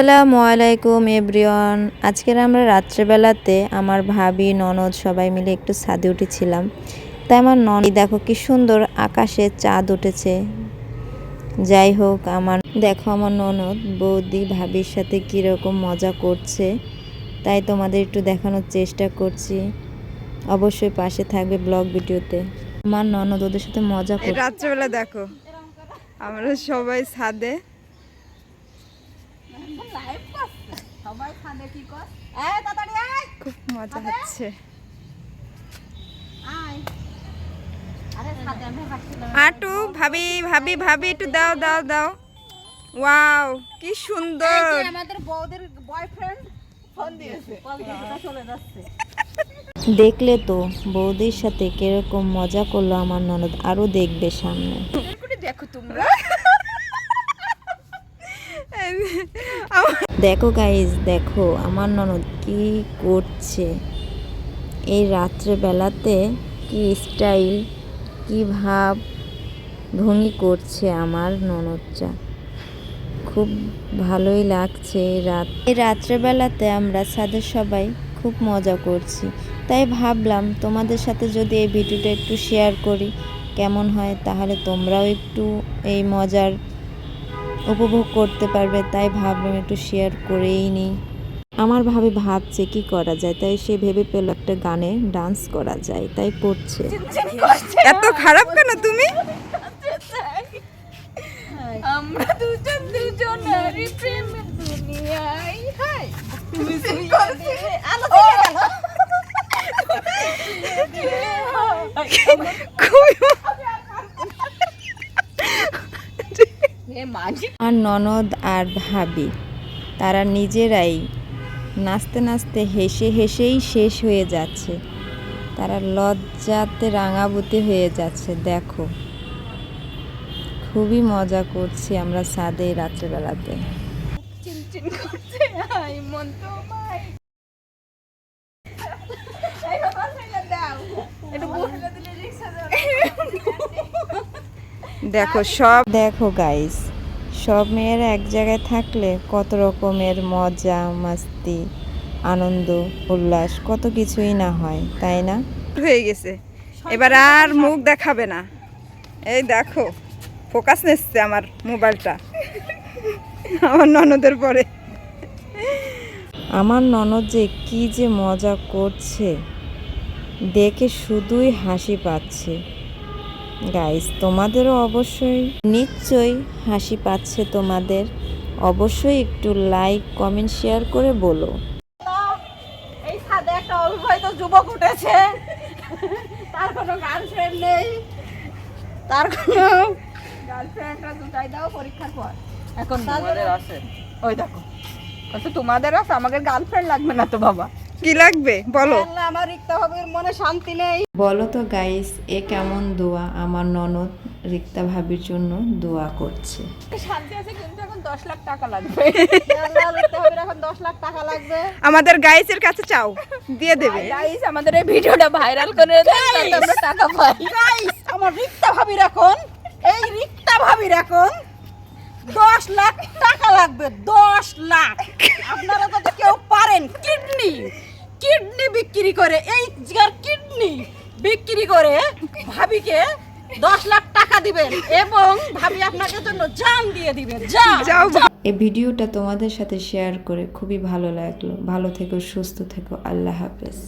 আসসালামু আলাইকুম এভরিওয়ান। আজকের আমরা রাত্রেবেলাতে আমার ভাবি ননদ সবাই মিলে একটু ছাদে উঠেছিলাম। তাই আমার ননদ দেখো কি সুন্দর আকাশে চাঁদ উঠেছে। যাই হোক আমার দেখো আমার ননদ বৌদি ভাবির সাথে কীরকম মজা করছে। তাই তোমাদের একটু দেখানোর চেষ্টা করছি। অবশ্যই পাশে থাকবে ব্লগ ভিডিওতে। আমার ননদ ওদের সাথে মজা রাত্রেবেলা দেখো আমরা সবাই ছাদে খুব মজা হচ্ছে। আটু ভাবি ভাবি ভাবি একটু দাও দাও দাও। ওয়াও কি সুন্দর। আমাদের বউদের বয়ফ্রেন্ড ফোন দিয়েছে। চলে যাচ্ছে। দেখলে তো বৌদির সাথে কীরকম মজা করল আমার ননদ আরও দেখবে সামনে। দেখো তোমরা। দেখো গাইজ দেখো, আমার ননদ কি করছে? এই রাত্রে বেলাতে কি স্টাইল কি ভাব ভঙ্গি করছে আমার ননদটা? খুব ভালোই লাগছে রাত, এই রাত্রেবেলাতে আমরা সাদের সবাই খুব মজা করছি। তাই ভাবলাম তোমাদের সাথে যদি এই ভিডিওটা একটু শেয়ার করি, কেমন হয়? তাহলে তোমরাও একটু এই মজার উপভোগ করতে পারবে তাই ভাবলাম একটু শেয়ার করেই নিই। আমার ভাবে ভাবছে কি করা যায় তাই সে ভেবে পেল একটা গানে ডান্স করা যায় তাই করছে এত খারাপ কেন তুমি? আমরা দুজন দুজনেরই প্রেমের দুনিয়ায়। হাই। তুমি আর ননদ আর ভাবি, তারা নিজেরাই নাচতে নাচতে হেসে হেসেই শেষ হয়ে যাচ্ছে। তারা লজ্জাতে রাঙাবুতি হয়ে যাচ্ছে, দেখো। খুবই মজা করছি আমরা সাদে রাত্রেবেলাতে। চিনচিন করছে মন তো মাই এই বাবা ছেলে দাও একটু বসে দিলে রিকশা দেখো সব দেখো গাইস সব মেয়েরা এক জায়গায় থাকলে কত রকমের মজা মাস্তি আনন্দ উল্লাস কত কিছুই না হয় তাই না? হয়ে গেছে। এবার আর মুখ দেখাবে না। এই দেখো ফোকাস নিচ্ছে আমার মোবাইলটা। আমার ননদের পরে। আমার ননদ যে কি যে মজা করছে দেখে শুধুই হাসি পাচ্ছে। গাইস তোমাদেরও অবশ্যই নিশ্চয়ই হাসি পাচ্ছে তোমাদের। অবশ্যই একটু লাইক কমেন্ট শেয়ার করে বলো। এই ছাদে একটা অবিবাহিত যুবক উঠেছে। তার কোনো গার্লফ্রেন্ড নেই। তার কোনো গার্লফ্রেন্ডরা দুটাই দাও পরীক্ষার পর। এখন তোমাদের আছে। ওই দেখো। তোমাদের আছে আমাদের গার্লফ্রেন্ড লাগবে না তো বাবা। কি লাগবে? বলো। আল্লাহ, আমার রিক্তা ভাবির মনে শান্তি নেই। বলো তো গাইস এ কেমন দোয়া? আমার ননদ রিক্তা ভাবির জন্য দোয়া করছে। শান্তি আছে কিন্তু এখন দশ লাখ টাকা লাগবে। আল্লাহ, রিক্তা ভাবির এখন দশ লাখ টাকা লাগবে। আমাদের গাইসের কাছে চাও দিয়ে দেবে। গাইস আমাদের এই ভিডিওটা ভাইরাল করে দেন যাতে আমরা টাকা পাই। গাইস আমার রিক্তা ভাবির এখন এই রিক্তা ভাবির এখন দশ লাখ টাকা লাগবে দশ লাখ। আপনারা যদি কেউ পারেন কিডনি। কিডনি বিক্রি করে এই জিগার কিডনি বিক্রি করে ভাবিকে দশ লাখ টাকা দিবেন এবং ভাবি আপনাকে জন্য জান দিয়ে দিবেন যাও এই ভিডিওটা তোমাদের সাথে শেয়ার করে খুবই ভালো লাগল। ভালো থেকো সুস্থ থেকো। আল্লাহ হাফেজ।